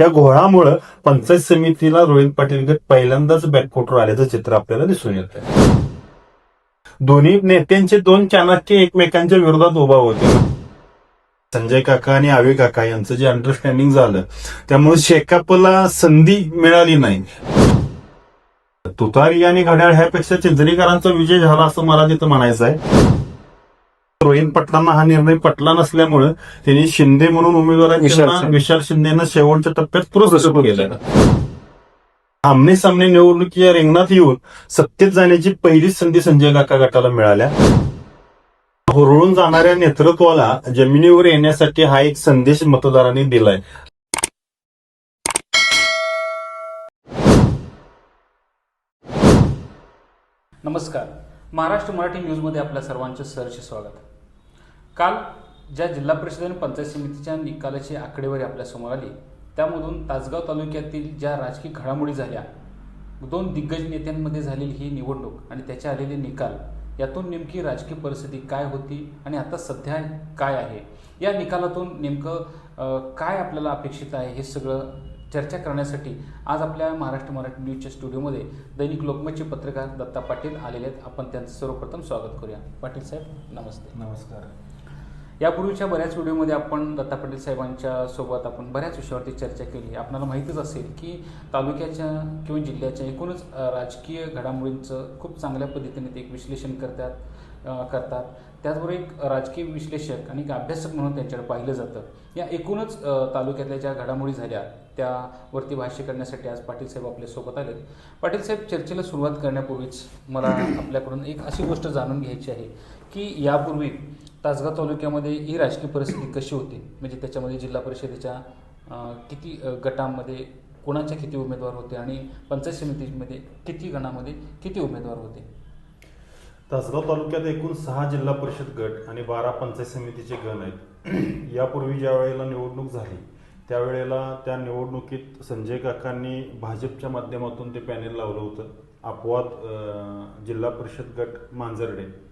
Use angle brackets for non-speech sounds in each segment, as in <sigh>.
या घोळामुळे पंचायत समितीला रोहित पाटील गट पहिल्यांदाच बॅकफुटवर आल्याचं चित्र आपल्याला दिसून येत दोन्ही नेत्यांचे दोन चाणक्य एकमेकांच्या विरोधात उभा होते. संजय काका आणि आवे काका यांचं जे अंडरस्टँडिंग झालं त्यामुळे शेकापला संधी मिळाली नाही. तुतारी आणि घड्याळ ह्यापेक्षा चिंचणीकरांचा विजय झाला असं मला तिथं म्हणायचं आहे रोहित पटलांना हा निर्णय पटला नसल्यामुळं त्यांनी शिंदे म्हणून विशाल उमेदवारांना शिंदे. विशाल शिंदेना शेवटच्या टप्प्यात पुरस्कृत केलं आमने सामने निवडणुकीच्या रिंगणात येऊन सत्तेत जाण्याची पहिलीच संधी संजय काका गटाला मिळाल्या. हुरळून जाणाऱ्या नेतृत्वाला जमिनीवर येण्यासाठी हा एक संदेश मतदारांनी दिलाय. नमस्कार. महाराष्ट्र मराठी न्यूजमध्ये आपल्या सर्वांचे सहर्ष स्वागत. काल ज्या जिल्हा परिषद आणि पंचायत समितीच्या निकालाची आकडेवारी आपल्यासमोर आली त्यामधून तासगाव तालुक्यातील ज्या राजकीय घडामोडी झाल्या दोन दिग्गज नेत्यांमध्ये झालेली ही निवडणूक आणि त्याचे आलेले निकाल यातून नेमकी राजकीय परिस्थिती काय होती आणि आता सध्या काय आहे? या निकालातून नेमकं काय आपल्याला अपेक्षित आहे हे सगळं चर्चा करण्यासाठी आज आपल्या महाराष्ट्र मराठी न्यूजच्या स्टुडिओमध्ये दैनिक लोकमतचे पत्रकार दत्ता पाटील आलेले आहेत. आपण त्यांचं सर्वप्रथम स्वागत करूया. पाटील साहेब नमस्ते. नमस्कार. यापूर्वीच्या बऱ्याच व्हिडिओमध्ये आपण दत्ता पाटील साहेबांच्या सोबत आपण बऱ्याच विषयावरती चर्चा केली. आपल्याला माहीतच असेल की तालुक्याच्या किंवा जिल्ह्याच्या एकूणच राजकीय घडामोडींचं खूप चांगल्या पद्धतीने ते एक विश्लेषण करतात करतात. त्याचबरोबर एक राजकीय विश्लेषक आणि एक अभ्यासक म्हणून त्यांच्याकडे पाहिलं जातं. या एकूणच तालुक्यातल्या ज्या घडामोडी झाल्या त्यावरती भाष्य करण्यासाठी आज पाटील साहेब आपल्यासोबत आले पाटील साहेब चर्चेला सुरुवात करण्यापूर्वीच मला आपल्याकडून एक अशी गोष्ट जाणून घ्यायची आहे की यापूर्वी तासगाव तालुक्यामध्ये ही राजकीय परिस्थिती कशी होती? म्हणजे त्याच्यामध्ये जिल्हा परिषदेच्या किती गटांमध्ये कोणाच्या किती उमेदवार होते आणि पंचायत समितीमध्ये किती गणामध्ये किती उमेदवार होते? तासगाव तालुक्यात एकूण सहा जिल्हा परिषद गट आणि बारा पंचायत समितीचे गण आहेत. <clears throat> यापूर्वी ज्या वेळेला निवडणूक झाली त्यावेळेला त्या निवडणुकीत संजय काकांनी भाजपच्या माध्यमातून ते पॅनेल लावलं होतं. अपवाद जिल्हा परिषद गट मांजर्डे.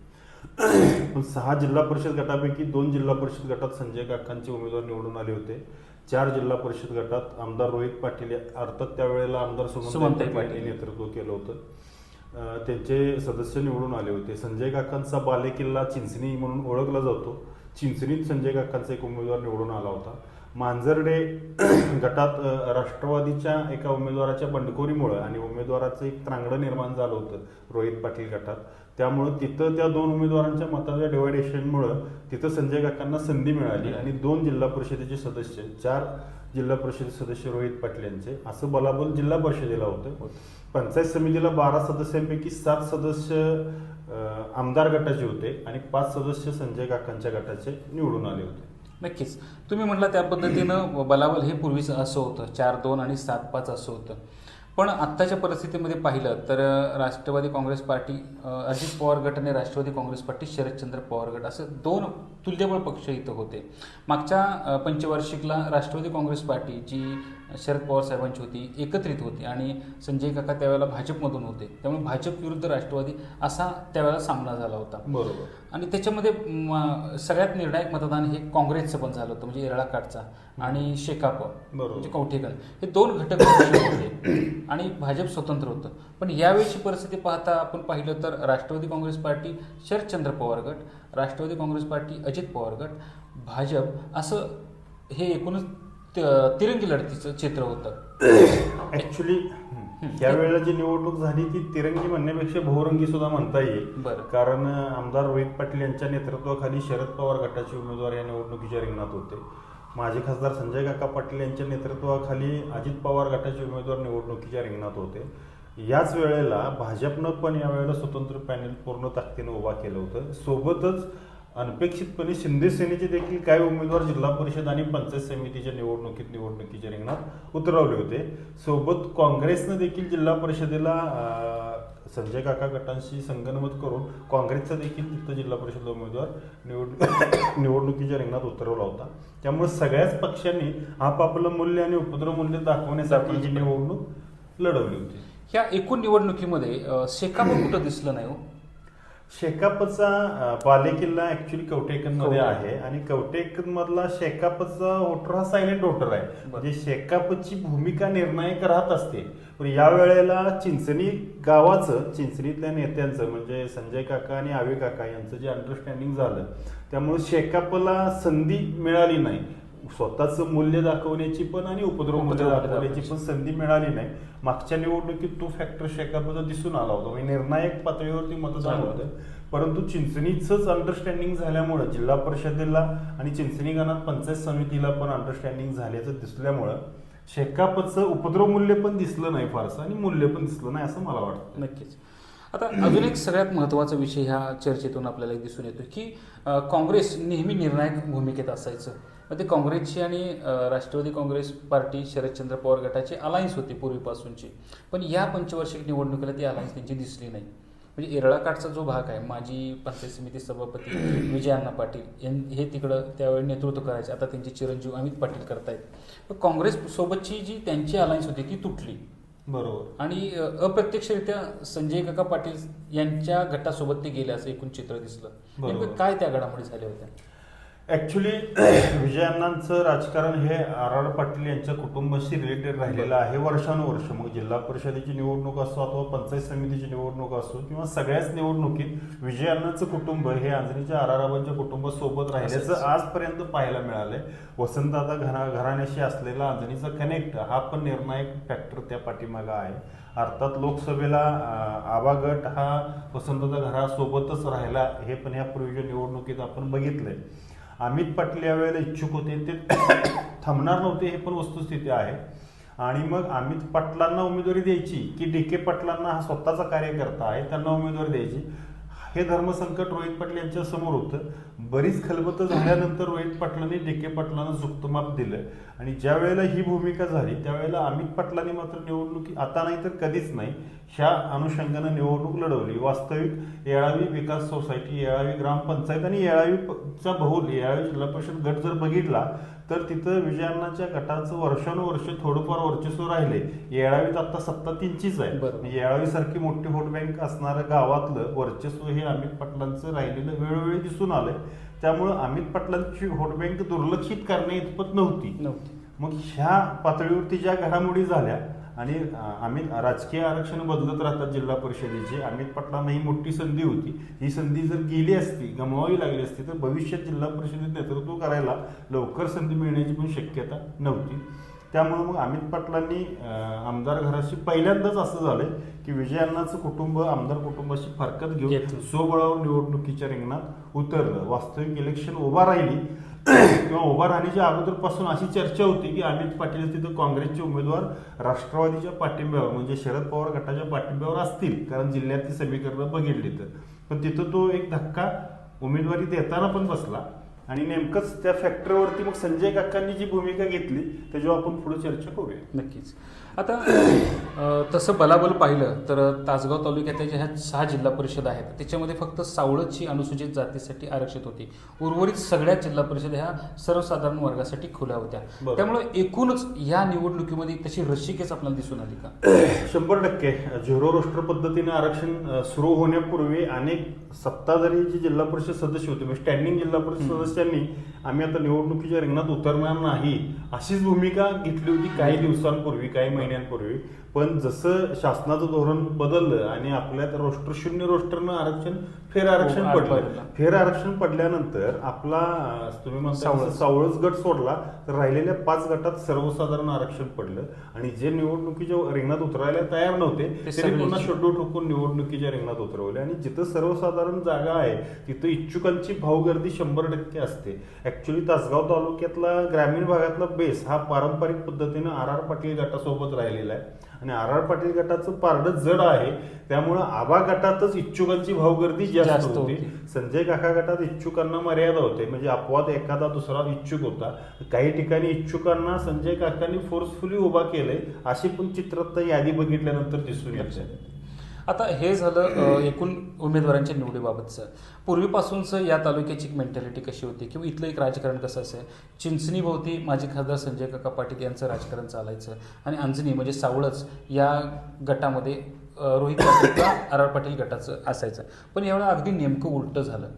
पण सहा जिल्हा परिषद गटापैकी दोन जिल्हा परिषद गटात संजय काकांचे उमेदवार निवडून आले होते. चार जिल्हा परिषद गटात आमदार रोहित पाटील अर्थात त्यावेळेला आमदार सुमनताई पाटील नेतृत्व केलं होतं. त्यांचे सदस्य निवडून आले होते. संजय काकांचा बालेकिल्ला चिंचणी म्हणून ओळखला जातो. चिंचणीत संजय काकांचा एक उमेदवार निवडून आला होता. मांजर्डे <clears throat> गटात राष्ट्रवादीच्या एका उमेदवाराच्या बंडखोरीमुळं आणि उमेदवाराचं एक त्रांगडं निर्माण झालं होतं रोहित पाटील गटात. त्यामुळं तिथं त्या दोन उमेदवारांच्या मताच्या डिवायडेशनमुळं तिथं संजय काकांना संधी मिळाली आणि दोन जिल्हा परिषदेचे सदस्य चार जिल्हा परिषद सदस्य रोहित पाटील यांचे असं बलाबल जिल्हा परिषदेला होतं. पंचायत समितीला बारा सदस्यांपैकी सात सदस्य आमदार गटाचे होते आणि पाच सदस्य संजय काकांच्या गटाचे निवडून आले होते. नक्कीच. तुम्ही म्हटलं त्या पद्धतीनं बलाबल हे पूर्वीच असं होतं. चार दोन आणि सात पाच असं होतं. पण आत्ताच्या परिस्थितीमध्ये पाहिलं तर राष्ट्रवादी काँग्रेस पार्टी अजित पवार गट आणि राष्ट्रवादी काँग्रेस पार्टी शरदचंद्र पवार गट असं दोन तुल्यबळ पक्ष इथं होते. मागच्या पंचवार्षिकला राष्ट्रवादी काँग्रेस पार्टी जी शरद पवार साहेबांची होती एकत्रित होती आणि संजय काका त्यावेळेला भाजपमधून होते. त्यामुळे भाजप विरुद्ध राष्ट्रवादी असा त्यावेळेला सामना झाला होता. बरोबर. आणि त्याच्यामध्ये सगळ्यात निर्णायक मतदान हे काँग्रेसचं पण झालं होतं म्हणजे येरळा काठचा आणि शेकाप बरोबर. म्हणजे कवठेकण हे दोन घटक होते. आणि भाजप स्वतंत्र होतं. पण यावेळीची परिस्थिती पाहता आपण पाहिलं तर राष्ट्रवादी काँग्रेस पार्टी शरदचंद्र पवार गट राष्ट्रवादी काँग्रेस पार्टी अजित पवार गट भाजप असं हे एकूणच तिरंगी लढतीचं चित्र होतं. <coughs> ऍक्च्युली यावेळेला जी निवडणूक झाली ती तिरंगी म्हणण्यापेक्षा बहुरंगी सुद्धा म्हणता येईल. कारण आमदार रोहित पाटील यांच्या नेतृत्वाखाली शरद पवार गटाचे उमेदवार या निवडणुकीच्या रिंगणात होते. माजी खासदार संजय काका पाटील यांच्या नेतृत्वाखाली अजित पवार गटाचे उमेदवार निवडणुकीच्या रिंगणात होते. याच वेळेला भाजपनं पण यावेळेला स्वतंत्र पॅनेल पूर्ण ताकदीनं उभा केलं होतं. सोबतच अनपेक्षितपणे शिंदे सेनेचे देखील काही उमेदवार जिल्हा परिषद आणि पंचायत समितीच्या निवडणुकीत निवडणुकीच्या रिंगणात उतरवले होते. सोबत काँग्रेसनं देखील जिल्हा परिषदेला संजय काका गटांशी संगनमत करून काँग्रेसचा देखील तिथं जिल्हा परिषद उमेदवार निवड <coughs> निवडणुकीच्या रिंगणात उतरवला होता. त्यामुळे सगळ्याच पक्षांनी आपापलं मूल्य आणि उपद्रव मूल्य दाखवण्यासाठी ही निवडणूक लढवली होती. ह्या एकूण निवडणुकीमध्ये शेकाप कुठं दिसलं नाही हो? शेकापचा बालेकिल्ला ऍक्च्युली कवटेकनमध्ये. आहे आणि कवटेकन मधला शेकापचा वोटर हा सायलेंट वोटर आहे. म्हणजे शेकापची भूमिका निर्णायक राहत असते पण या वेळेला चिंचणी गावाचं चिंचणीतल्या नेत्यांचं म्हणजे संजय काका आणि आवे काका यांचं जे अंडरस्टँडिंग झालं त्यामुळे शेकापला संधी मिळाली नाही स्वतःचं मूल्य दाखवण्याची पण आणि उपद्रव मूल्य दाखवण्याची. पण संधी मिळाली नाही. मागच्या निवडणुकीत तो फॅक्टर शेकापचा दिसून आला होता. म्हणजे निर्णायक पातळीवरती मतदान झालं. होतं. परंतु चिंचणीचंच अंडरस्टँडिंग झाल्यामुळं जिल्हा परिषदेला आणि चिंचणी गणात पंचायत समितीला पण अंडरस्टँडिंग झाल्याचं दिसल्यामुळं शेकापचं उपद्रव मूल्य पण दिसलं नाही फारसं आणि मूल्य पण दिसलं नाही असं मला वाटतं. नक्कीच. आता अजून एक सगळ्यात महत्त्वाचा विषय ह्या चर्चेतून आपल्याला दिसून येतो की काँग्रेस नेहमी निर्णायक भूमिकेत असायचं. मग ते काँग्रेसची आणि राष्ट्रवादी काँग्रेस पार्टी शरदचंद्र पवार गटाची अलायन्स होती पूर्वीपासूनची. पण या पंचवार्षिक निवडणुकीला ती अलायन्स त्यांची दिसली नाही. म्हणजे येरळाकाठचा जो भाग आहे माजी पंचायत समिती सभापती विजय अण्णा पाटील हे तिकडं त्यावेळी नेतृत्व करायचे. आता त्यांचे चिरंजीव अमित पाटील करतायत. पण काँग्रेस सोबतची जी त्यांची अलायन्स होती ती तुटली. बरोबर. आणि अप्रत्यक्षरित्या संजय काका पाटील यांच्या गटासोबत ते गेले असं एकूण चित्र दिसलं. काय त्या घडामोडी झाल्या होत्या? ऍक्च्युली <clears throat> विजयाण्णांचं राजकारण हे आर आर पाटील यांच्या कुटुंबाशी रिलेटेड राहिलेलं आहे वर्षानुवर्ष. मग जिल्हा परिषदेची निवडणूक असो अथवा पंचायत समितीची निवडणूक असो किंवा सगळ्याच निवडणुकीत विजयाण्णांचं कुटुंब हे आंजणीच्या आर आराबांच्या कुटुंबासोबत राहिल्याचं. आजपर्यंत पाहायला मिळालंय. वसंतदादा घरा घराण्याशी असलेला आंजणीचा कनेक्ट हा पण निर्णायक फॅक्टर त्या पाठीमागा आहे. अर्थात लोकसभेला आबा गट हा वसंतदादा घरासोबतच राहिला हे पण ह्या पूर्वीच्या निवडणुकीत आपण बघितलंय. अमित पाटील यावेळेला इच्छुक होते ते थांबणार नव्हते हे पण वस्तुस्थिती आहे. आणि मग अमित पाटलांना उमेदवारी द्यायची की डी के पाटलांना हा स्वतःचा कार्यकर्ता आहे त्यांना उमेदवारी द्यायची. हे धर्मसंकट रोहित पाटील यांच्या समोर होतं. बरीच खलबत झाल्यानंतर रोहित पाटलांनी डी के पाटलांना झुकतं दिलं. आणि ज्या वेळेला ही भूमिका झाली त्यावेळेला अमित पाटलांनी मात्र निवडणुकी आता नाही तर कधीच नाही ह्या अनुषंगानं निवडणूक लढवली. वास्तविक येळावी विकास सोसायटी येळावी ग्रामपंचायत आणि येळावीचा बहुल येळावी जिल्हा परिषद गट जर बघितला तर तिथं विजयाण्णाच्या गटाचं वर्षानुवर्ष थोडंफार वर्चस्व राहिले. येळावीत आता सत्ता तीनचीच आहे. म्हणजे येळावी सारखी मोठी व्होट बँक असणाऱ्या गावातलं वर्चस्व हे अमित पाटलांचं राहिलेलं वेळोवेळी दिसून आलंय. त्यामुळं अमित पाटलांची व्होट बँक दुर्लक्षित करण्या इतपत नव्हती. मग ह्या पातळीवरती ज्या घडामोडी झाल्या आणि अमित राजकीय आरक्षण बदलत राहतात जिल्हा परिषदेची. अमित पाटलांना ही मोठी संधी होती. ही संधी जर गेली असती गमवावी लागली असती तर भविष्यात जिल्हा परिषदेत नेतृत्व करायला लवकर संधी मिळण्याची पण शक्यता नव्हती. त्यामुळे मग अमित पाटलांनी आमदार घराशी पहिल्यांदाच असं झालंय की विजयाण्णाचं कुटुंब आमदार कुटुंबाशी फारकत घेऊन. स्वबळावर निवडणुकीच्या रिंगणात उतरलं. वास्तविक इलेक्शन उभा राहिली. किंवा उभा राहण्याच्या अगोदरपासून अशी चर्चा होती की अमित पाटील तिथं काँग्रेसचे उमेदवार राष्ट्रवादीच्या पाठिंब्यावर म्हणजे शरद पवार गटाच्या पाठिंब्यावर असतील कारण जिल्ह्यातली समीकरणं बघितली तर. पण तिथं तो एक धक्का उमेदवारी देताना पण बसला. आणि नेमकंच त्या फॅक्टरवरती मग संजय काकांनी जी भूमिका घेतली त्याच्यावर आपण पुढे चर्चा करूया. नक्कीच. आता तसं बलाबल पाहिलं तर तासगाव तालुक्यातल्या ज्या ह्या सहा जिल्हा परिषद आहेत त्याच्यामध्ये फक्त सावळच ही अनुसूचित जातीसाठी आरक्षित होती. उर्वरित सगळ्या जिल्हा परिषद ह्या सर्वसाधारण वर्गासाठी खुल्या होत्या. त्यामुळे एकूणच या निवडणुकीमध्ये तशी रशिकेच आपल्याला दिसून आली का? <coughs> शंभर टक्के. झिरो रोस्टर पद्धतीने आरक्षण सुरू होण्यापूर्वी अनेक सत्ताधारी जे जिल्हा परिषद सदस्य होते म्हणजे स्टँडिंग जिल्हा परिषद सदस्यांनी आम्ही आता निवडणुकीच्या रिंगणात उतरणार नाही. अशीच भूमिका घेतली होती काही दिवसांपूर्वी काही महिन्यांपूर्वी. पण जसं शासनाचं धोरण बदललं आणि आपल्यात रोस्टर शून्य रोस्टरनं आरक्षण फेर आरक्षण हो, पडलं. फेर आरक्षण पडल्यानंतर आपला तुम्ही म्हणता सावळच. गट सोडला तर राहिलेल्या पाच गटात सर्वसाधारण आरक्षण पडलं आणि जे निवडणुकीच्या रिंगणात उतरायला तयार नव्हते ते ते सगळे पुन्हा. शेड्यूल ठोकून निवडणुकीच्या रिंगणात उतरवले आणि जिथं सर्वसाधारण जागा आहे तिथं इच्छुकांची भावगर्दी शंभर टक्के असते ऍक्च्युली तासगाव तालुक्यातला ग्रामीण भागातला बेस हा पारंपरिक पद्धतीनं आर आर पाटील गटासोबत राहिलेला आहे आणि आर आर पाटील गटाचं पारडं जड आहे. त्यामुळं आबा गटातच इच्छुकांची भावगर्दी जास्त होती. होती. संजय काका गटात इच्छुकांना मर्यादा होते. म्हणजे अपवाद एखादा दुसरा इच्छुक होता. काही ठिकाणी इच्छुकांना संजय काकांनी फोर्सफुली उभा केलंय. अशी पण चित्रात यादी बघितल्यानंतर दिसून येते. आता हे झालं एकूण उमेदवारांच्या निवडीबाबतचं. पूर्वीपासूनचं या तालुक्याची एक मेंटॅलिटी कशी होती? किंवा इथलं एक राजकारण कसं असेल? चिंचणीभोवती माजी खासदार संजय काका पाटील यांचं राजकारण चालायचं. आणि अंजनी म्हणजे सावळच या गटामध्ये रोहित पाटील किंवा आर आर पाटील गटाचं असायचं. पण यावेळेला अगदी नेमकं उलटं झालं.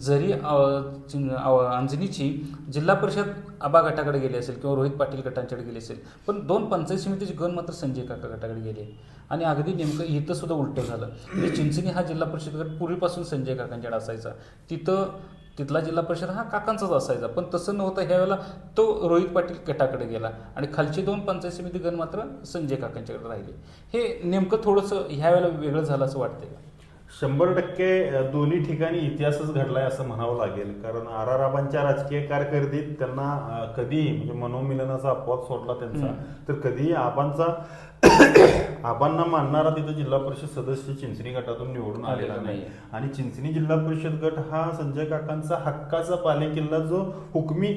जरी अंजनीची जिल्हा परिषद आबा गटाकडे गेली असेल किंवा रोहित पाटील गटांच्याकडे गेली असेल पण दोन पंचायत समितीचे गण मात्र संजय काका गटाकडे गेले. आणि अगदी नेमकं इथं सुद्धा उलटं झालं. म्हणजे चिंचणी हा जिल्हा परिषद गट पूर्वीपासून संजय काकांच्याकडे असायचा. तिथं तिथला जिल्हा परिषद हा काकांचाच असायचा. पण तसं नव्हतं. ह्या वेळेला तो रोहित पाटील गटाकडे गेला. आणि खालचे दोन पंचायत समिती गण मात्र संजय काकांच्याकडे राहिले. हे नेमकं थोडंसं ह्या वेळेला वेगळं झालं असं वाटतंय का? शंभर टक्के दोन्ही ठिकाणी इतिहासच घडलाय असं म्हणावं लागेल. कारण आर आर आबांच्या राजकीय कारकिर्दीत त्यांना अ, कधी म्हणजे मनोमिलनाचा अपवाद सोडला त्यांचा. तर कधी आबांचा आबांना मानणारा तिथं जिल्हा परिषद सदस्य चिंचणी गटातून निवडून आलेला नाही. आणि चिंचणी जिल्हा परिषद गट हा संजय काकांचा हक्काचा पालेकिल्ला जो हुकमी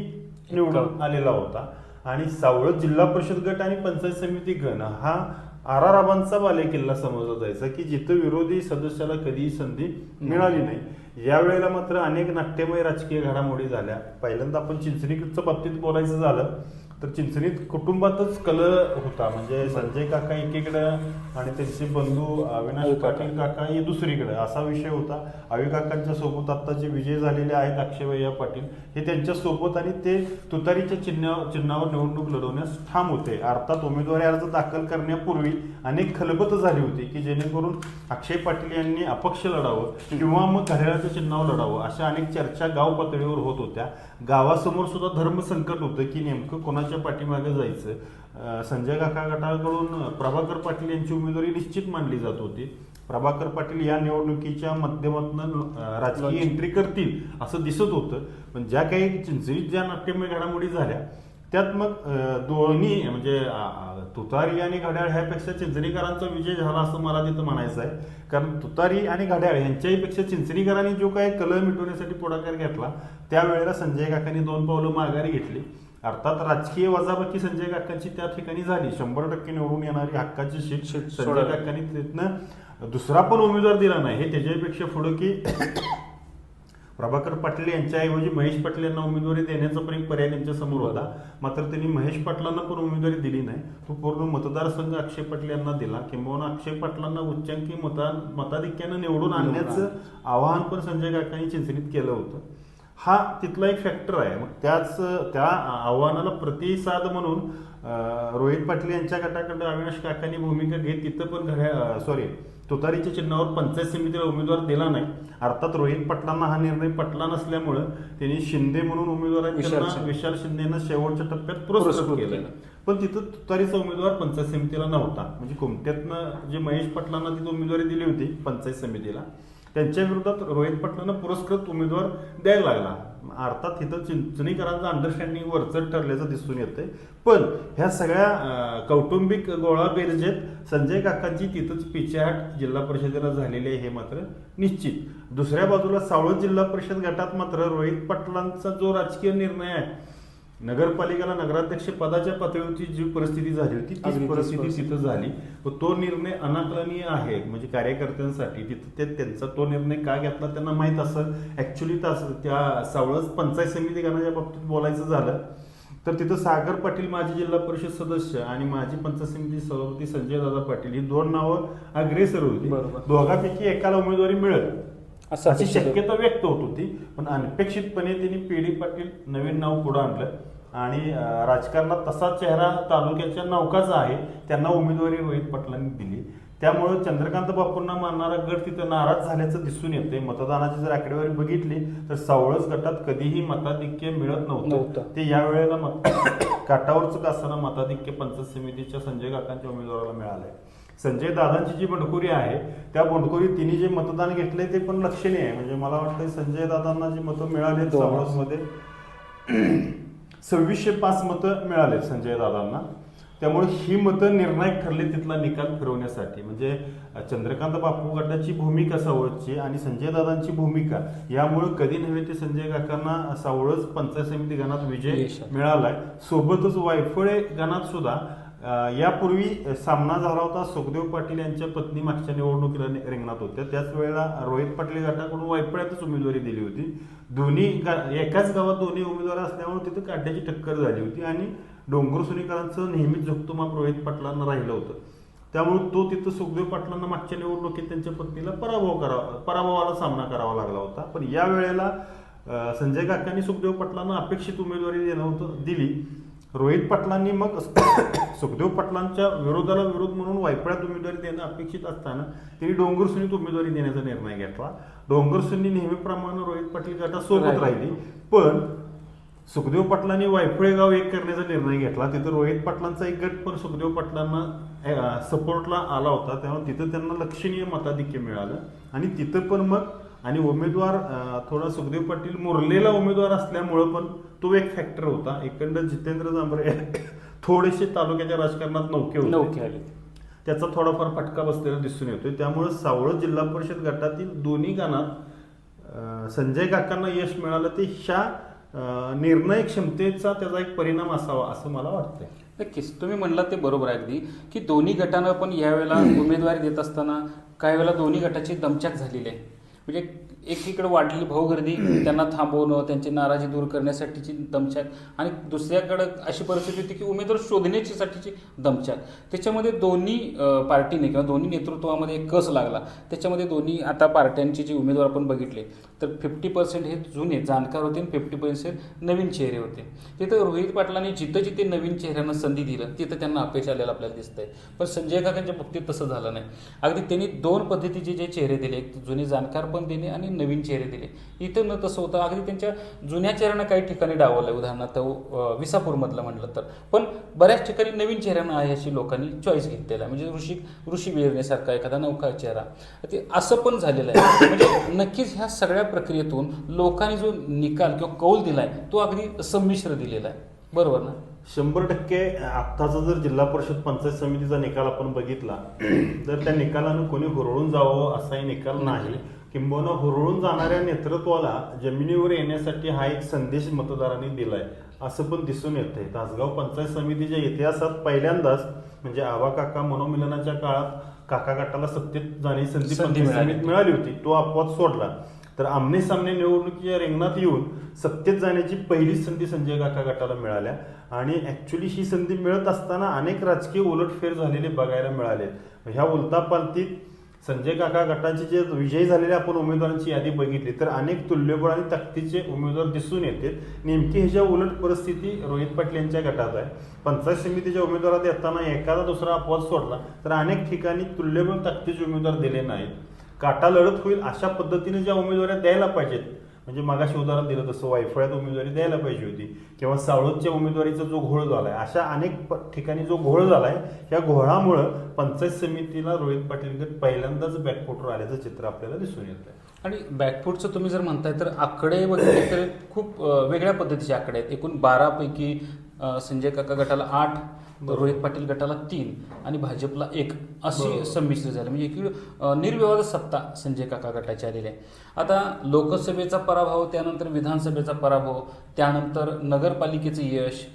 निवडून आलेला होता. आणि सावळत जिल्हा परिषद गट आणि पंचायत समिती गण हा आर आर आबांचा बालेकिल्ला समजला जायचा की जिथं विरोधी सदस्याला कधीही संधी मिळाली नाही. यावेळेला मात्र अनेक नाट्यमय राजकीय घडामोडी झाल्या. पहिल्यांदा आपण चिंचणीकृतच्या बाबतीत बोलायचं झालं. तर चिंचणीत कुटुंबातच कल होता. म्हणजे संजय काका एकीकडं आणि त्यांचे बंधू अविनाश. पाटील काका हे दुसरीकडे. असा विषय होता. अवी काकांच्या सोबत आता जे विजय झालेले आहेत अक्षयभैया पाटील हे त्यांच्यासोबत आणि ते तुतारीच्या चिन्ह चिन्हावर निवडणूक लढवण्यास ठाम होते. अर्थात उमेदवारी अर्ज दाखल करण्यापूर्वी अनेक खलबत झाली होती की जेणेकरून अक्षय पाटील यांनी अपक्ष लढावं किंवा मग घड्याळाच्या चिन्हावर लढावं अशा अनेक चर्चा गाव पातळीवर होत होत्या. गावासमोर सुद्धा धर्मसंकट होतं की नेमकं कोणाच्या पाठीमागे जायचं? संजय काका गटाकडून प्रभाकर पाटील यांची उमेदवारी निश्चित मानली जात होती. प्रभाकर पाटील या निवडणुकीच्या माध्यमातून राजकीय एंट्री करतील असं दिसत होतं. पण ज्या काही चिंचणीत ज्या नाट्यमय घडामोडी झाल्या त्यात मग दोन्ही म्हणजे तुतारी आणि घड्याळ ह्यापेक्षा चिंचणीकरांचा विजय झाला असं मला तिथं म्हणायचं आहे. कारण तुतारी आणि घड्याळ यांच्याही पेक्षा चिंचणीकरांनी जो काही कलह मिटवण्यासाठी पुढाकार घेतला त्यावेळेला संजय काकांनी दोन पावलं माघारी घेतली. अर्थात राजकीय वजाबाकी संजय काकांची त्या ठिकाणी झाली. शंभर टक्के निवडून येणारी हक्काची सीट संजय. काकांनी तिथनं दुसरा पण उमेदवार दिला नाही. हे त्याच्यापेक्षा पुढं की प्रभाकर पाटील यांच्याऐवजी महेश पाटील यांना उमेदवारी देण्याचा पण एक पर्याय त्यांच्यासमोर होता. मात्र त्यांनी महेश पाटलांना पण उमेदवारी दिली नाही तो पूर्ण मतदारसंघ अक्षय पाटील यांना दिला. किंबहुना अक्षय पाटलांना उच्चांकी मता मताधिक्यानं निवडून आणण्याचं आवाहन पण संजय काकांनी चिंचणीत केलं होतं. हा तिथला एक फॅक्टर आहे. मग त्याच त्या आव्हानाला प्रतिसाद म्हणून रोहित पाटील यांच्या गटाकडे अविनाश काकांनी भूमिका घेत तिथं पण घड्या सॉरी तुतारीच्या चिन्हावर पंचायत समितीला उमेदवार दिला नाही. अर्थात रोहित पाटलांना हा निर्णय पटला नसल्यामुळं त्यांनी शिंदे म्हणून उमेदवार आहेत विशाल शिंदेनं शेवटच्या टप्प्यात पुरस्कृत केलं. पण तिथं तुतारीचा उमेदवार पंचायत समितीला नव्हता. म्हणजे कोमट्यातनं जे महेश पाटलांना तिथं उमेदवारी दिली होती पंचायत समितीला त्यांच्या विरोधात रोहित पाटलांना पुरस्कृत उमेदवार द्यायला लागला. अर्थात तिथं चिंचणीकरांचं अंडरस्टँडिंग वरचढ ठरल्याचं दिसून येतंय. पण ह्या सगळ्या कौटुंबिक गोळा बेरजेत संजय काकांची तिथंच पिछेहाट जिल्हा परिषदेला झालेली आहे हे मात्र निश्चित. दुसऱ्या बाजूला सावळ जिल्हा परिषद गटात मात्र रोहित पाटलांचा जो राजकीय निर्णय आहे नगरपालिकेला नगराध्यक्ष पदाच्या पातळीवरची जी परिस्थिती झाली होती तीच परिस्थिती. तिथं झाली. व तो निर्णय अनाकलनीय आहे. म्हणजे कार्यकर्त्यांसाठी तिथं ते त्यांचा तो निर्णय का घेतला त्यांना माहीत असं. ऍक्च्युली त्या सावळज पंचायत समिती गणाच्या बाबतीत बोलायचं झालं. तर तिथं सागर पाटील माजी जिल्हा परिषद सदस्य आणि माजी पंचायत समिती सभापती संजय दादा पाटील ही दोन नावं अग्रेसर होती. दोघांपैकी एकाला उमेदवारी मिळेल. असं अशी. शक्यता व्यक्त होत होती. पण अनपेक्षितपणे त्यांनी पीडी पाटील नवीन नाव पुढे आणलं. आणि राजकारणात तसा चेहरा तालुक्याच्या नौकाचा आहे त्यांना उमेदवारी रोहित पाटलांनी दिली. त्यामुळे चंद्रकांत बापूंना मानणारा गट तिथं नाराज झाल्याचं दिसून येते मतदानाची जर आकडेवारी बघितली तर सावळस गटात कधीही मताधिक्य मिळत नव्हतं. नव्हतं. ते यावेळेला मत <coughs> काटावरचं कासना मताधिक्य पंचायत समितीच्या संजय काकांच्या उमेदवाराला मिळालंय. संजय दादांची जी बंडखोरी आहे त्या बंडखोरीत तिने जे मतदान घेतलंय ते पण लक्षणीय आहे म्हणजे मला वाटतं संजय दादांना जी मतं मिळाली दोन. मध्ये <clears throat> सव्वीसशे पाच मतं मिळाले संजय दादांना त्यामुळे ही मतं निर्णायक ठरली तिथला निकाल फिरवण्यासाठी म्हणजे चंद्रकांत बापू गटाची भूमिका सावळची आणि संजय दादांची भूमिका यामुळे कधी नव्हे ते संजय काकांना सावळच पंचायत समिती गणात विजय. मिळालाय सोबतच वायफळे गणात सुद्धा यापूर्वी सामना झाला होता सुखदेव पाटील यांच्या पत्नी मागच्या निवडणुकीला रिंगणात होत्या. त्याच वेळेला रोहित पाटील गटाकडून वायपड्यातच उमेदवारी दिली होती. दोन्ही एकाच गावात दोन्ही उमेदवार असल्यामुळे तिथं काढण्याची टक्कर झाली होती आणि डोंगर सुनीकरांचं नेहमीच झुकतुमाप रोहित पाटलांना राहिलं होतं. त्यामुळे तो तिथं सुखदेव पाटलांना मागच्या निवडणुकीत त्यांच्या पत्नीला पराभव करावा पराभवाला सामना करावा लागला होता. पण या वेळेला संजय काकांनी सुखदेव पाटलांना अपेक्षित उमेदवारी देणं होतं दिली. रोहित पाटलांनी मग <coughs> सुखदेव पाटलांच्या विरोधाला विरोध म्हणून वायफळ्यात उमेदवारी देणं अपेक्षित असताना त्यांनी डोंगरसुनीत उमेदवारी देण्याचा निर्णय घेतला. डोंगरसुनी नेहमीप्रमाणे रोहित पाटील गटासोबत राहिली. पण सुखदेव पाटलांनी वायफळे गाव एक करण्याचा निर्णय घेतला. तिथं रोहित पाटलांचा एक गट पण सुखदेव पाटलांना सपोर्टला आला होता. त्यामुळे तिथं त्यांना लक्षणीय मताधिक्य मिळालं. आणि तिथं पण मग आणि उमेदवार थोडा सुखदेव पाटील मुरलेला उमेदवार असल्यामुळं पण तो एक फॅक्टर होता. एकंदर जितेंद्र जांभरे <laughs> थोडेसे तालुक्याच्या राजकारणात नौके होते. नौके आले. त्याचा थोडाफार फटका बसलेला दिसून येतोय. त्यामुळे सावळत जिल्हा परिषद गटातील दोन्ही गाणात संजय काकांना यश मिळालं. ते ह्या निर्णय क्षमतेचा त्याचा एक परिणाम असावा असं मला वाटतंय. नक्कीच. तुम्ही म्हणलात ते बरोबर आहे अगदी की दोन्ही गटानं पण यावेळेला उमेदवारी देत असताना काही वेळेला दोन्ही गटाची दमछाक झालेली आहे. म्हणजे एकीकडे वाढलेली भाऊगर्दी त्यांना थांबवणं त्यांची नाराजी दूर करण्यासाठीची दमछाक आणि दुसऱ्याकडं अशी परिस्थिती होती की उमेदवार शोधण्याचीसाठीची दमछाक. त्याच्यामध्ये दोन्ही पार्टीने किंवा दोन्ही नेतृत्वामध्ये एक कस लागला? त्याच्यामध्ये दोन्ही आता पार्ट्यांचे जे उमेदवार आपण बघितले तर फिफ्टी पर्सेंट हे जुने जाणकार होते आणि फिफ्टी पर्सेंट नवीन चेहरे होते. तिथं रोहित पाटलांनी जिथं जिथे नवीन चेहऱ्यांना संधी दिलं तिथं त्यांना अपयश आलेलं आपल्याला दिसतंय. पण संजय काकांच्या बाबतीत तसं झालं नाही. अगदी त्यांनी दोन पद्धतीचे जे चेहरे दिले एक जुने जाणकार पण दिले आणि नवीन चेहरे दिले. इथं न तसं होतं. अगदी त्यांच्या जुन्या चेहऱ्यांना काही ठिकाणी डावलं उदाहरणार्थ विसापूरमधलं म्हटलं तर. पण बऱ्याच ठिकाणी नवीन चेहऱ्यांना आहे अशी लोकांनी चॉईस घेतलेला. म्हणजे ऋषी ऋषी वेरणेसारखा एखादा नौका चेहरा. ते असं पण झालेलं आहे. म्हणजे नक्कीच ह्या सगळ्या प्रक्रियेतून लोकांनी जो निकाल किंवा कौल दिलाय तो अगदी संमिश्र दिलेला आहे. बरोबर ना? शंभर टक्के आत्ताचा जर जिल्हा परिषद पंचायत समितीचा निकाल आपण बघितला <clears throat> तर त्या निकालानं कोणी हुरळून जावं असाही निकाल नाही. किंबहुना हुरळून जाणाऱ्या नेतृत्वाला जमिनीवर येण्यासाठी हा एक संदेश मतदारांनी दिलाय असं पण दिसून येतंय. तासगाव पंचायत समितीच्या इतिहासात पहिल्यांदाच म्हणजे आबा काका मनोमिलनाच्या काळात काका गटाला सत्तेत जाण्याची संधी मिळाली होती. तो अपवाद सोडला. तर आमने सामने निवडणुकीच्या रिंगणात येऊन सत्तेत जाण्याची पहिली संधी संजय काका गटाला मिळाल्या. आणि ऍक्च्युली ही संधी मिळत असताना अनेक राजकीय उलटफेर झालेले बघायला मिळाले ह्या उलतापालतीत संजय काका गटाचे जे विजयी झालेले आपण उमेदवारांची यादी बघितली तर अनेक तुल्यबळ आणि ताकदीचे उमेदवार दिसून येते नेमकी ह्याच्या उलट परिस्थिती रोहित पाटील यांच्या गटात आहे पंचायत समितीच्या उमेदवारात येताना एखादा दुसरा अपवाद सोडला तर अनेक ठिकाणी तुल्यबळ ताकदीचे उमेदवार दिले नाहीत. काटा लढत होईल अशा पद्धतीने ज्या उमेदवाऱ्या द्यायला पाहिजेत. म्हणजे मागाशी उदाहरण दिलं तसं वायफळ्यात उमेदवारी द्यायला पाहिजे होती किंवा सावळतच्या उमेदवारीचा जो घोळ झालाय अशा अनेक प- ठिकाणी जो घोळ झालाय या घोळामुळं पंचायत समितीला रोहित पाटील गट पहिल्यांदाच बॅकफुटवर आल्याचं चित्र आपल्याला दिसून येत आहे आणि बॅकफुटचं तुम्ही जर म्हणताय तर आकडे बघितले तर खूप वेगळ्या पद्धतीचे आकडे आहेत. एकूण बारापैकी संजय काका गटाला आठ रोहित पाटील गटाला तीन आणि भाजपला एक अशी. संमिश्र झाली. म्हणजे अं, निर्विवाद सत्ता संजय काका गटाची आलेली आहे. आता लोकसभेचा पराभव त्यानंतर विधानसभेचा पराभव त्यानंतर नगरपालिकेचं यश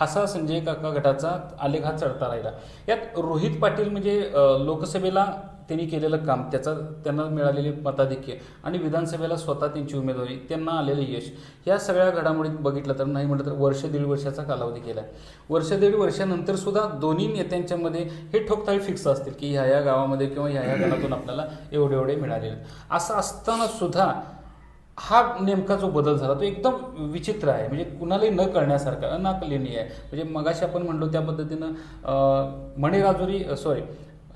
असा संजय काका गटाचा आलेख हा चढता राहिला. यात रोहित पाटील म्हणजे लोकसभेला त्यांनी केलेलं काम त्याचा त्यांना मिळालेले मताधिक्य आणि विधानसभेला स्वतः त्यांची उमेदवारी त्यांना आलेलं यश या सगळ्या घडामोडीत बघितलं तर नाही म्हटलं तर वर्ष दीड वर्षाचा कालावधी केला वर्ष दीड वर्षानंतर सुद्धा दोन्ही नेत्यांच्यामध्ये हे ठोकताळी फिक्स असतील की ह्या ह्या गावामध्ये किंवा ह्या ह्या गणातून आपल्याला एवढे एवढे मिळालेले. असं असताना सुद्धा हा नेमका जो बदल झाला तो एकदम विचित्र आहे. म्हणजे कुणालाही न कळण्यासारखा अनाकलनीय आहे. म्हणजे मगाशी आपण म्हणलो त्या पद्धतीनं Manirajuri sorry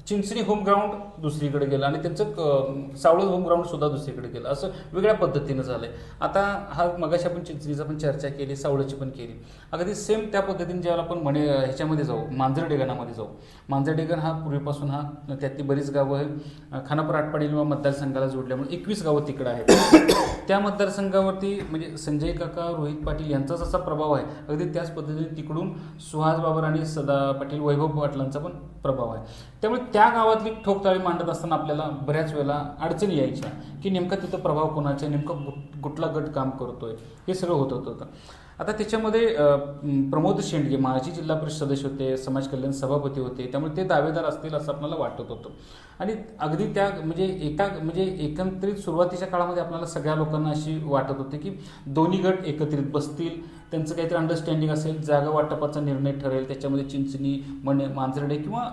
Chinchani home ground दुसरीकडे गेलं आणि त्यांचं क- सावळज होम ग्राउंड सुद्धा दुसरीकडे गेलं. असं वेगळ्या पद्धतीनं झालंय. आता हा मगाशी आपण चिंचणीचा पण चर्चा केली सावळची पण केली. अगदी सेम त्या पद्धतीने ज्यावेळेला आपण म्हणे ह्याच्यामध्ये जाऊ मांजरडेगणामध्ये जाऊ. मांजरडेगण हा पूर्वीपासून हा त्यातली बरीच गावं खानापूर आटपाडी किंवा मतदारसंघाला जोडल्यामुळे एकवीस गावं तिकडं आहेत. त्या मतदारसंघावरती म्हणजे संजय काका रोहित पाटील यांचाच असा प्रभाव आहे. अगदी त्याच पद्धतीने तिकडून सुहास बाबर आणि सदा पाटील वैभव पाटलांचा पण प्रभाव आहे. त्यामुळे त्या गावातली ठोकताळी मांडत असताना आपल्याला बऱ्याच वेळेला अडचणी यायच्या की नेमका तिथं प्रभाव कोणाचा नेमकं नेमका कुठ- कुठला गट काम करतोय? हे सगळं होत होतं आता त्याच्यामध्ये प्रमोद शेंडगे माजी जिल्हा परिषद सदस्य होते समाज कल्याण सभापती होते त्यामुळे ते दावेदार असतील असं आपल्याला वाटत होतं. आणि अगदी त्या म्हणजे एका म्हणजे एकत्रित सुरुवातीच्या काळामध्ये आपल्याला सगळ्या लोकांना अशी वाटत होती की दोन्ही गट एकत्रित बसतील त्यांचं काहीतरी अंडरस्टँडिंग असेल जागा वाटपाचा निर्णय ठरेल त्याच्यामध्ये चिंचणी मणे मांजरडे किंवा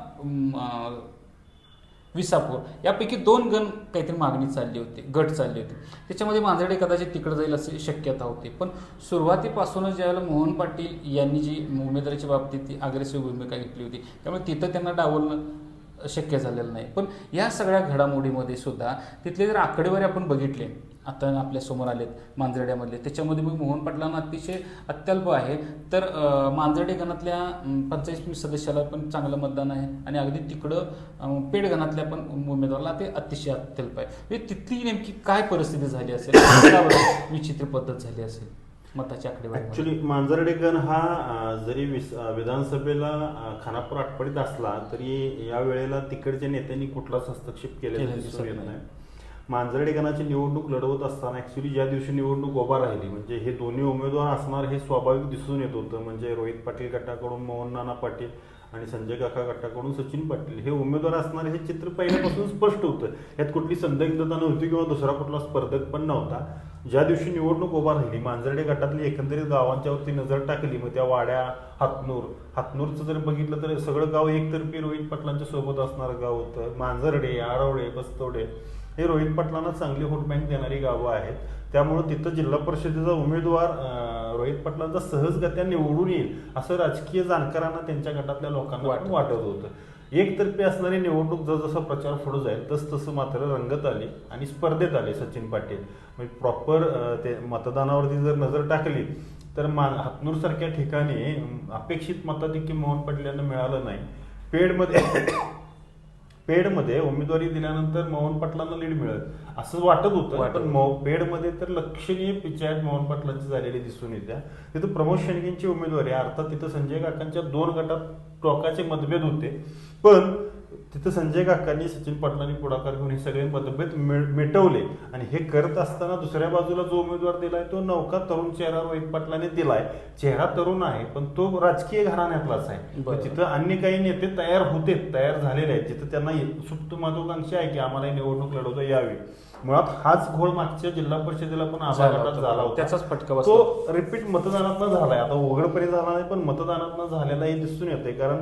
विसापूर यापैकी दोन गण काहीतरी मागणी चालली होती गट चालली होती. त्याच्यामध्ये मांजरडे कदाचित तिकडे जाईल अशी शक्यता होती. पण सुरुवातीपासूनच ज्यावेळेला मोहन पाटील यांनी जी उमेदवाराच्या बाबतीत ती अग्रेसिव्ह भूमिका घेतली होती त्यामुळे तिथं त्यांना डावलणं शक्य झालेलं नाही. पण या सगळ्या घडामोडीमध्ये सुद्धा तिथले जर आकडेवारी आपण बघितले आता आपल्यासमोर आलेत मांजरड्यामधले. त्याच्यामध्ये मग मोहन पाटलांना अतिशय अत्यल्प आहे. तर मांजरडे गणातल्या पंचाळीस सदस्याला पण चांगलं मतदान आहे आणि अगदी तिकडं पेड गणातल्या पण उमेदवाराला ते अतिशय अत्यल्प आहे. म्हणजे तिथली नेमकी काय परिस्थिती झाली असेल? <coughs> विचित्र पद्धत झाली असेल? मताची आकडेवारी ऍक्च्युली मांजरडे गण हा जरी विधानसभेला खानापूर आठवडीत असला तरी या वेळेला तिकडच्या नेत्यांनी कुठलाच हस्तक्षेप केलेला दिसून येत नाही. मांजरडे गणाची निवडणूक लढवत असताना ॲक्च्युली ज्या दिवशी निवडणूक उभा राहिली म्हणजे हे दोन्ही उमेदवार असणार हे स्वाभाविक दिसून येत होतं. म्हणजे रोहित पाटील गटाकडून मोहन नाना पाटील आणि संजय काका गटाकडून सचिन पाटील. हे उमेदवार असणारे हे चित्र पहिल्यापासून स्पष्ट होतं. यात कुठली संदिग्धता नव्हती किंवा दुसरा कुठला स्पर्धक पण नव्हता. ज्या दिवशी निवडणूक उभा राहिली मांजर्डे गटातली एकंदरीत गावांच्यावरती नजर टाकली मग त्या वाड्या हातनूर हातनूरचं जर बघितलं तर सगळं गाव एकतर्फी रोहित पाटलांच्या सोबत असणारं गाव होतं. मांजर्डे आरवडे बस्तवडे हे रोहित पाटलांना चांगली व्होट बँक देणारी गावं आहेत. त्यामुळं तिथं जिल्हा परिषदेचा उमेदवार रोहित पाटलांचा सहजगत्या निवडून येईल असं राजकीय जाणकारांना त्यांच्या गटातल्या लोकांना वाटत. होतं. एकतर्फी असणारी निवडणूक जसजसा प्रचार पुढे जाईल तस तसं मात्र रंगत आली आणि स्पर्धेत आले सचिन पाटील. म्हणजे प्रॉपर ते मतदानावरती जर नजर टाकली तर मा हातनूर सारख्या ठिकाणी अपेक्षित मताधिक्य मोहन पाटील यांना मिळालं नाही. पेडमध्ये पेडमध्ये उमेदवारी दिल्यानंतर मोहन पाटलांना लीड मिळत असं वाटत होतं पण पेडमध्ये तर लक्षणीय पिचायत मोहन पाटलांची झालेली दिसून येत्या. तिथं प्रमोद शेणगेंची उमेदवारी. अर्थात तिथं संजय काकांच्या दोन गटात टोकाचे मतभेद होते. पण तिथं संजय काकांनी सचिन पाटलांनी पुढाकार घेऊन हे सगळे मतभेद मिटवले. आणि हे करत असताना दुसऱ्या बाजूला जो उमेदवार दिलाय तो नौका तरुण चेहरा रोहित पाटलाने दिलाय. चेहरा तरुण आहे पण तो राजकीय घराण्यातलाच आहे. तिथं अन्य काही नेते तयार होते तयार झालेले आहेत. तिथं त्यांना सुप्त महत्वाकांक्षा आहे की आम्हाला निवडणूक लढवता यावी. मुळात हाच घोळ मागच्या जिल्हा परिषदेला पण झाला गटात. झाला होता त्याचाच फटका. तो रिपीट मतदानातनं झालाय आता उघडपणे झाला नाही पण मतदानातनं झालेला हे दिसून येते कारण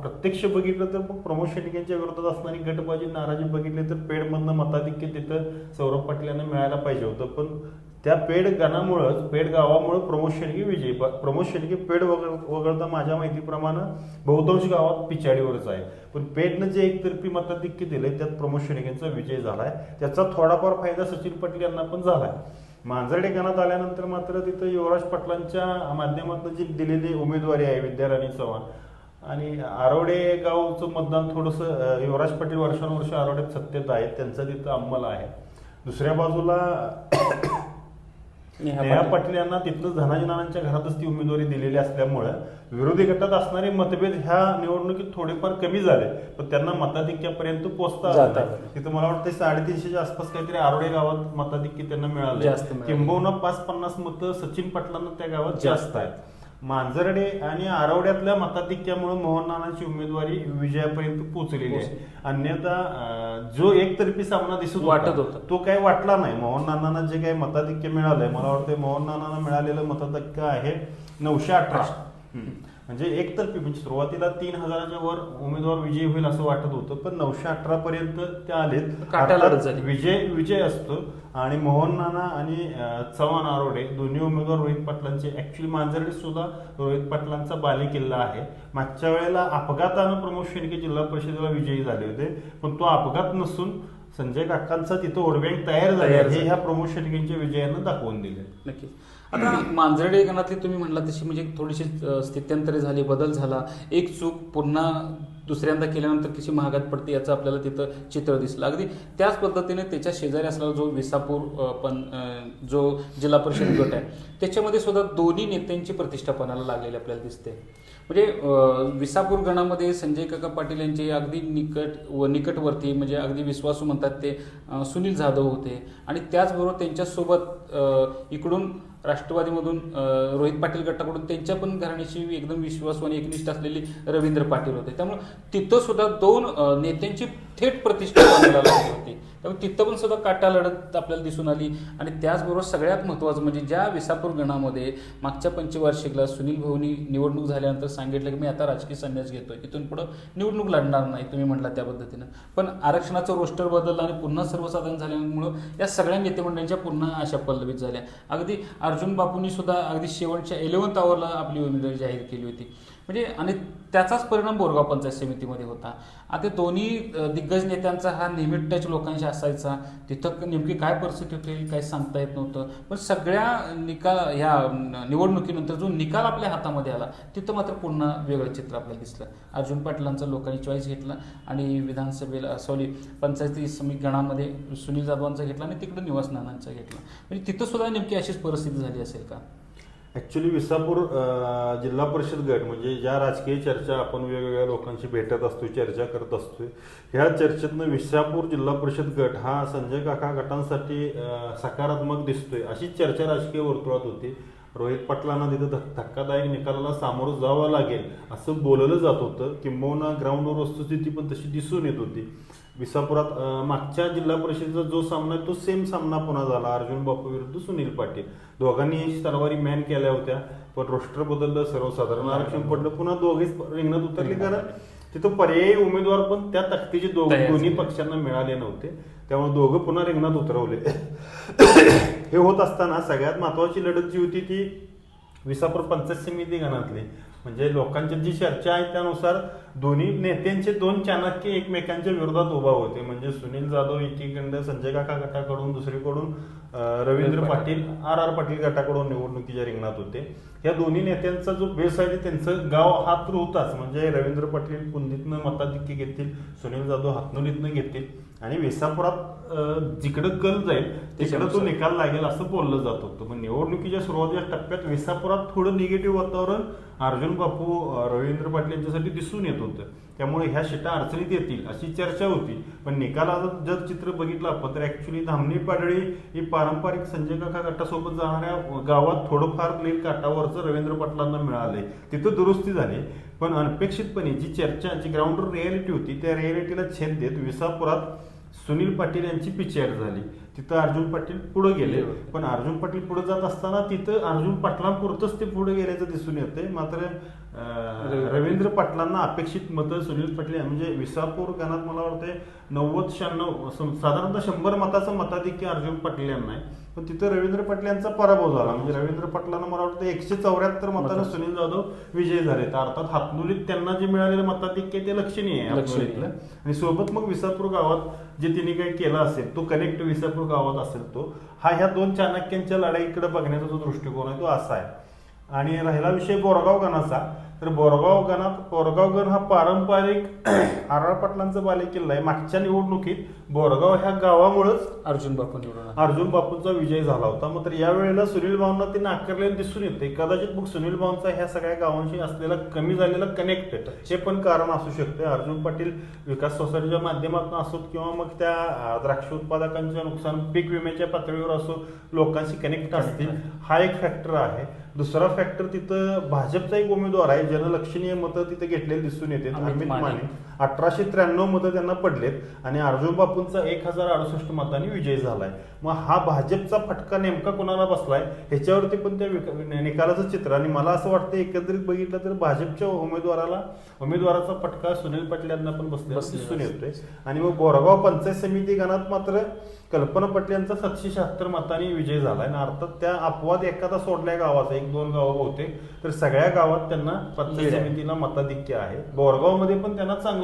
प्रत्यक्ष बघितलं तर प्रमोद शेटकेंच्या विरोधात असणारी गटबाजी नाराजी बघितली तर पेडमधनं मताधिक्य तिथं सौरभ पाटील यांना मिळायला पाहिजे होतं पण त्या पेड गणामुळंच पेड गावामुळं प्रमोद शेडगे विजय प- प्रमोद शेडगे पेड वगळ वगळता माझ्या माहितीप्रमाणे बहुतांश गावात पिछाडीवरच आहे. पण पेडनं जे एकतर्फी मताधिक्य दिलंय त्यात प्रमोद शेडगेंचा विजय झालाय. त्याचा थोडाफार फायदा सचिन पाटील यांना पण झालाय. मांजर्डे गणात आल्यानंतर मात्र तिथं युवराज पाटलांच्या माध्यमातून जी दिलेली उमेदवारी आहे विद्याराणी चव्हाण आणि आरोडे गावचं मतदान थोडंसं युवराज पाटील वर्षानुवर्ष आरोड्यात सत्तेत आहेत त्यांचा तिथं अंमल आहे. दुसऱ्या बाजूला नेहा पाटील. यांना तिथलं धनाजी नानांच्या घरातच ती उमेदवारी दिलेली असल्यामुळं विरोधी गटात असणारे मतभेद ह्या निवडणुकीत थोडेफार कमी झाले पण त्यांना मताधिक्यापर्यंत पोहोचता. तिथं मला वाटतं साडेतीनशेच्या आसपास काहीतरी आरोडे गावात मताधिक्य त्यांना मिळालं. किंबहुना पाच पन्नास मतं सचिन पाटलांना त्या गावात जास्त आहेत मांजर्डे आणि आरवड्यातल्या मताधिक्यामुळे मोहन नानांची उमेदवारी विजयापर्यंत पोहोचलेली आहे. अन्यथा जो एकतर्फी सामना दिसत वाटत होता. तो काही वाटला नाही. मोहन नानांना जे काही मताधिक्य मिळालंय मला वाटतं मोहन नानांना मिळालेलं मताधिक्य आहे नऊशे अठरा. म्हणजे एकतर्फी म्हणजे सुरुवातीला तीन हजाराच्या वर उमेदवार विजयी होईल असं वाटत होतं पण नऊशे अठरा पर्यंत ते आलेत. विजय विजय असतो. आणि मोहन नाना आणि चव्हाण आरोडे दोन्ही उमेदवार रोहित पाटलांचे. ऍक्च्युली मांजर्डे सुद्धा रोहित पाटलांचा बाले किल्ला आहे. मागच्या वेळेला अपघातानं प्रमोद शेणके जिल्हा परिषदेला विजयी झाले होते पण तो अपघात नसून संजय काकांचा तिथं ओढबँक तयार झाली हे झाली. ह्या प्रमोद शेणकेंच्या विजयानं दाखवून दिले नक्कीच. आता मांजरडे गणातली तुम्ही म्हणला तशी म्हणजे थोडीशी स्थित्यंतरे झाली बदल झाला. एक चूक पुन्हा दुसऱ्यांदा केल्यानंतर कशी महागात पडते याचं आपल्याला तिथं चित्र दिसलं. अगदी त्याच पद्धतीने त्याच्या शेजारी असलेला जो विसापूर पण जो जिल्हा परिषद गट आहे त्याच्यामध्ये सुद्धा दोन्ही नेत्यांची प्रतिष्ठापनाला लागलेली आपल्याला दिसते. म्हणजे विसापूर गणामध्ये संजय काका पाटील यांचे अगदी निकट व निकटवर्ती म्हणजे अगदी विश्वासू म्हणतात ते सुनील जाधव होते. आणि त्याचबरोबर त्यांच्यासोबत इकडून राष्ट्रवादीमधून रोहित पाटील गटाकडून त्यांच्या पण घराण्याशी एकदम विश्वासू आणि एकनिष्ठ असलेली रवींद्र पाटील होते. त्यामुळे तिथं सुद्धा दोन नेत्यांची थेट प्रतिष्ठा बांधायला लागली होती. त्यामुळे तिथं पण सुद्धा काटा लढत आपल्याला दिसून आली. आणि त्याचबरोबर सगळ्यात महत्त्वाचं म्हणजे ज्या विसापूर गणामध्ये मागच्या पंचवार्षिकला सुनील भाऊनी निवडणूक झाल्यानंतर सांगितलं की मी आता राजकीय संन्यास घेतोय इथून पुढं निवडणूक लढणार नाही तुम्ही म्हटला त्या पद्धतीनं. पण आरक्षणाचं रोस्टर बदललं आणि पुन्हा सर्वसाधारण झाल्यामुळं या सगळ्या नेतेमंडळींच्या पुन्हा अशा पल्लवित झाल्या. अगदी अर्जुन बापूंनी सुद्धा अगदी शेवटच्या इलेवन्थ आवरला आपली उमेदवारी जाहीर केली होती. म्हणजे आणि त्याचाच परिणाम बोरगाव पंचायत समितीमध्ये होता. आता दोन्ही दिग्गज नेत्यांचा हा नेहमी टच लोकांशी असायचा. तिथं नेमकी काय परिस्थिती होती काही सांगता येत नव्हतं. पण सगळ्या निकाल ह्या निवडणुकीनंतर जो निकाल आपल्या हातामध्ये आला तिथं मात्र पुन्हा वेगळं चित्र आपल्याला दिसलं. अर्जुन पाटलांचा लोकांनी चॉईस घेतला आणि विधानसभेला सॉरी पंचायती समिती गणामध्ये सुनील जाधवांचा घेतला आणि तिकडं निवास नानांचा घेतला. म्हणजे तिथं सुद्धा नेमकी अशीच परिस्थिती झाली असेल का? ऍक्च्युली विसापूर जिल्हा परिषद गट म्हणजे ज्या राजकीय चर्चा आपण वेगवेगळ्या लोकांशी भेटत असतो चर्चा करत असतो ह्या चर्चेतनं विसापूर जिल्हा परिषद गट हा संजय काका गटांसाठी सकारात्मक दिसतोय. अशी चर्चा राजकीय वर्तुळात होती. रोहित पाटलांना तिथं धक- धक्कादायक निकालाला सामोरं जावं लागेल असं बोललं जात होतं. किंबहुना ग्राउंडवर वस्तुस्थिती पण तशी दिसून येत होती. विसापुरात अं, मागच्या जिल्हा परिषदेचा जो सामना आहे तो सेम सामना पुन्हा झाला. अर्जुन बापू विरुद्ध सुनील पाटील. दोघांनी तलवारी मॅन केल्या होत्या पण रोस्टर बदललं सर्वसाधारण आरक्षण पडलं पुन्हा दोघेच रिंगणात उतरले. कारण तिथं पर्यायी उमेदवार पण त्या तक्तीचे दोन्ही. पक्षांना मिळाले नव्हते. त्यामुळे दोघं पुन्हा रिंगणात उतरवले. <coughs> हे होत असताना सगळ्यात महत्वाची लढत जी होती ती विसापूर पंचायत समिती गणातली. म्हणजे लोकांची जी चर्चा आहे त्यानुसार दोन्ही नेत्यांचे दोन चाणक्य एकमेकांच्या विरोधात उभा होते. म्हणजे सुनील जाधव एकीकडे संजय काका गटाकडून दुसरीकडून रवींद्र पाटील आर आर पाटील गटाकडून निवडणुकीच्या रिंगणात होते. या दोन्ही नेत्यांचा जो बेस आहे त्यांचं गाव हात होताच म्हणजे रवींद्र पाटील कुंदीतनं मताधिक्य घेतील सुनील जाधव हातनोलीतनं घेतील आणि विसापुरात जिकडं कल जाईल तिकडं तो निकाल लागेल असं बोललं जात होतं. मग निवडणुकीच्या सुरुवातीच्या टप्प्यात विसापुरात थोडं निगेटिव्ह वातावरण अर्जुन बापू रवींद्र पाटील यांच्यासाठी दिसून येत होतं. त्यामुळे ह्या शिटा अडचणीत येतील अशी चर्चा होती. पण निकालाचं जर चित्र बघितलं आपण तर ऍक्च्युली धामणी पाडळी ही पारंपरिक संजय काका गटासोबत जाणाऱ्या गावात थोडंफार लेन काटावरचं रवींद्र पाटलांना मिळाले तिथं दुरुस्ती झाली. पण अनपेक्षितपणे जी चर्चा जी ग्राउंडवर रियालिटी होती त्या रिॲलिटीला छेद देत विसापुरात सुनील पाटील यांची पिचेर झाली. तिथं अर्जुन पाटील पुढे गेले. पण अर्जुन पाटील पुढे जात असताना तिथं अर्जुन पाटलांपुरतच ते पुढे गेल्याचं दिसून येते मात्र रवींद्र पाटलांना अपेक्षित मतं सुनील पाटील म्हणजे विसापूर गणात मला वाटते नव्वद शहाण्णव साधारणतः शंभर मताचं मताधिक्य अर्जुन पाटील यांना आहे. पण तिथं रवींद्र पाटील यांचा पराभव झाला. म्हणजे रवींद्र पाटलांना मला वाटतं एकशे चौऱ्याहत्तर मतानं सुनील जाधव विजयी झाले तर अर्थात हातनुलीत त्यांना जे मिळालेलं मताधिक्य ते लक्षणीय आहे लक्षणीय. हातनुलीतलं. आणि सोबत मग विसापूर गावात जे तिने काही केलं असेल तो कनेक्ट विसापूर गावात असेल तो हा ह्या दोन चाणक्यांच्या लढाईकडे बघण्याचा जो दृष्टिकोन आहे तो असा आहे. आणि राहिला विषय बोरगाव गणाचा. तर बोरगाव गणात बोरगाव गण हा पारंपरिक आर आर पाटलांचा बालेकिल्ला आहे. मागच्या निवडणुकीत बोरगाव ह्या गावामुळेच अर्जुन बापू निवडून आले. अर्जुन बापूंचा विजय झाला होता. मात्र यावेळेला सुनील भाऊंना ते नाकारलेलं दिसून येते कदाचित मग सुनील भाऊंचा ह्या सगळ्या गावांशी असलेला कमी झालेला कनेक्ट हे पण कारण असू शकते अर्जुन पाटील विकास सोसायटीच्या माध्यमातून असोत किंवा मग त्या अं, द्राक्ष उत्पादकांच्या नुकसान पीक विम्याच्या पातळीवर असो लोकांशी कनेक्ट असतील. हा एक फॅक्टर आहे. दुसरा फॅक्टर तिथं भाजपचा एक उमेदवार आहे जनलक्षणीय मतं तिथे घेतलेली दिसून येते अमित अमित माने. अठराशे त्र्याण्णव मतं त्यांना पडलेत आणि अर्जुन बापूंचा एक हजार अडुसष्ट मतांनी विजय झालाय. मग हा भाजपचा फटका नेमका कोणाला बसलाय? ह्याच्यावरती पण त्या निकालाचं चित्र आणि मला असं वाटतं एकत्रित बघितलं तर भाजपच्या उमेदवाराला उमेदवाराचा फटका सुनील पाटील यांना पण बसलेला दिसून येतोय. आणि मग बोरगाव पंचायत समिती गणात मात्र कल्पना पटेल यांचा सातशे शहात्तर मतांनी विजय झालाय. आणि अर्थात त्या अपवाद एखादा सोडल्या गावाचा एक दोन गावं बहुतेक तर सगळ्या गावात त्यांना पंचायत. समितीला मताधिक्य आहे. बोरगावमध्ये पण त्यांना चांगलं